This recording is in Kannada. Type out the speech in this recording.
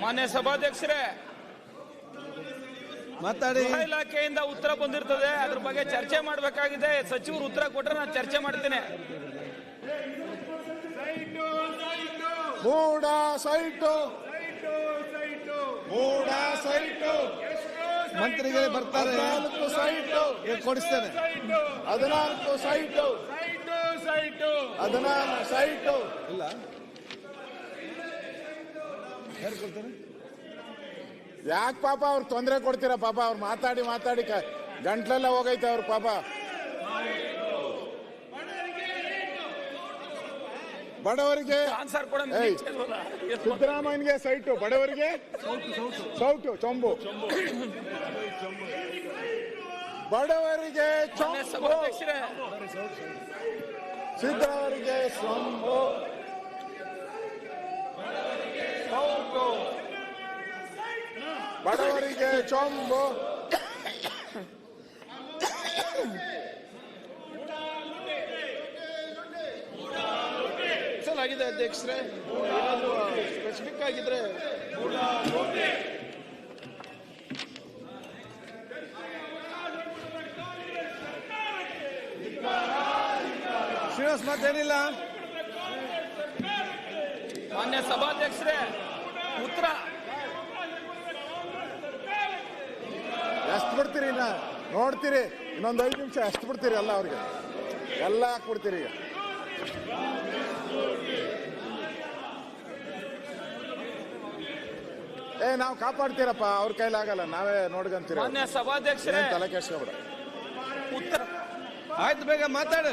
ಮಾನ್ಯ ಸಭಾಧ್ಯಕ್ಷರೇ ಮಾತಾಡಿ. ಗೃಹ ಇಲಾಖೆಯಿಂದ ಉತ್ತರ ಬಂದಿರ್ತದೆ. ಅದ್ರ ಬಗ್ಗೆ ಚರ್ಚೆ ಮಾಡಬೇಕಾಗಿದೆ. ಸಚಿವರು ಉತ್ತರ ಕೊಟ್ರೆ ನಾನು ಚರ್ಚೆ ಮಾಡ್ತೇನೆ. ಮೂಡ ಸೈಟು. ಮೂಡ ಸೈಟು. ಮಂತ್ರಿಗಳೇ ಬರ್ತಾರೆ. ಹದಿನಾಲ್ಕು ಸೈಟು. ಕೊಡಿಸ್ತೇನೆ. ಹದಿನಾಲ್ಕು ಸೈಟು. ಹದಿನಾಲ್ಕು ಸೈಟು. ಇಲ್ಲ. ಯಾರು ಕೊಡ್ತಾರೆ? ಯಾಕೆ ಪಾಪ ಅವ್ರು ತೊಂದರೆ ಕೊಡ್ತೀರ ಪಾಪ? ಅವ್ರು ಮಾತಾಡಿ ಮಾತಾಡಿ ಕ- ಗಂಟ್ಲೆಲ್ಲ ಹೋಗೈತೆ ಅವ್ರ ಪಾಪ. ಬಡವರಿಗೆ. ಸಿದ್ದರಾಮಯ್ಯನಿಗೆ ಸೈಟು ಬಡವರಿಗೆ ಸೌಟು ಚೊಂಬು. ಬಡವರಿಗೆ ಚೊಂಬು. ಸೊಂಬು. ಬಡವರಿಗೆ ಚೊಂಬು ಆಗಿದೆ ಅಧ್ಯಕ್ಷರೇ ಏನಾದ್ರು ಸ್ಪೆಸಿಫಿಕ್ ಆಗಿದ್ರೆ ಶ್ರೀನಿವಾಸ್ ಮಾತೇನಿಲ್ಲ ಮಾನ್ಯ ಸಭಾಧ್ಯಕ್ಷರೇ ಉತ್ತರ. ಎಷ್ಟು ಬಿಡ್ತೀರಿ ಇನ್ನ? ನೋಡ್ತೀರಿ ಇನ್ನೊಂದು ಐದು ನಿಮಿಷ ಎಷ್ಟು ಬಿಡ್ತೀರಿ ಎಲ್ಲ ಅವ್ರಿಗೆ? ಎಲ್ಲ ಹಾಕ್ಬಿಡ್ತೀರಿ ಈಗ. ಏ ನಾವು ಕಾಪಾಡ್ತೀರಪ್ಪ ಅವ್ರ ಕೈಲಾಗಲ್ಲ ನಾವೇ ನೋಡ್ಕೊಂತೀರಿ ಮಾನ್ಯ ಸಭಾಧ್ಯಕ್ಷರೇ. ಏನ್ ತಲೆ ಕೆಡ್ಸ್ಕೊಬೇಡ. ಉತ್ತರ. ಆಯ್ತು ಬೇಗ ಮಾತಾಡು.